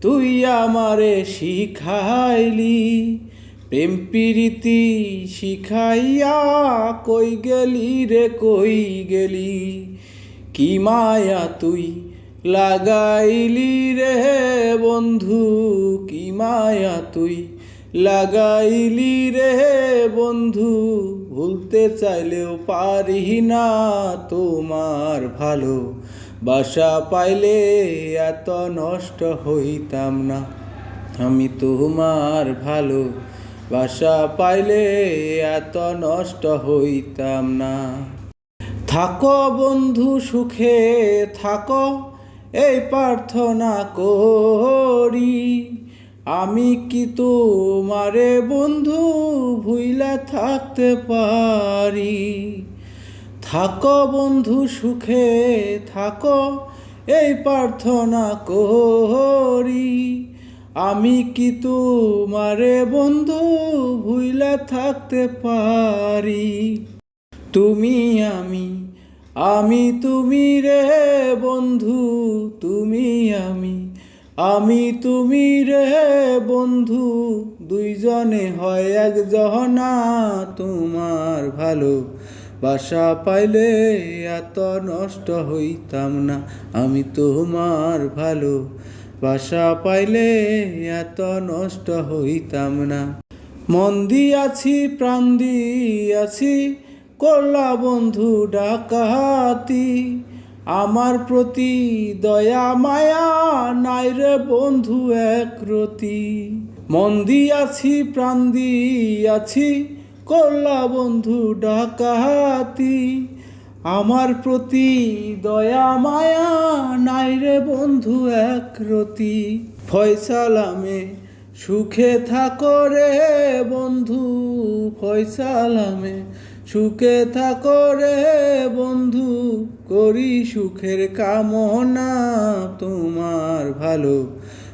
তুই আমারে শিখাইলি, প্রেম প্রীতি শিখাইয়া কই গেলি রে, কই গেলি? কি মায়া তুই লাগাইলি রে বন্ধু, কি মায়া তুই লাগাইলি রে বন্ধু? ভুলতে চাইলেও পারি না তোমার ভালো। বাসা পাইলে এত নষ্ট হইতাম না। আমি তোমার ভালো, বাসা পাইলে এত নষ্ট হইতাম না। থাকো বন্ধু সুখে, থাকো, এই প্রার্থনা করি। আমি কি তোমারে বন্ধু ভুইলা থাকতে পারি? থাকো বন্ধু সুখে, থাকো, এই প্রার্থনা করি। আমি কি তোমারে বন্ধু ভুইলা থাকতে পারি? তুমি আমি আমি তুমি রে বন্ধু, তুমি আমি আমি তুমি রে বন্ধু। দুইজনে হয় এক জহনা তোমার ভালো। বাসা পাইলে এত নষ্ট হইতাম না, আমি তোমার ভালো। বাসা পাইলে এত নষ্ট হইতাম না। মন দিয়াছি, প্রাণ দিয়াছি, করলা বন্ধু ডাকাতি। আমার প্রতি দয়া, মায়া নাই রে বন্ধু এক রতি। মন দিয়াছি, প্রাণ দিয়াছি করলা বন্ধু ডাকাতি আমার প্রতি দয়া, মায়া নাই রে বন্ধু এক রতি। ফয়সালামে সুখে থাকো রে বন্ধু ফয়সালামে সুখে থাকো রে বন্ধু। করি সুখের কামনা তোমার ভালো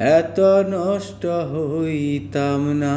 এত নষ্ট হইতাম না।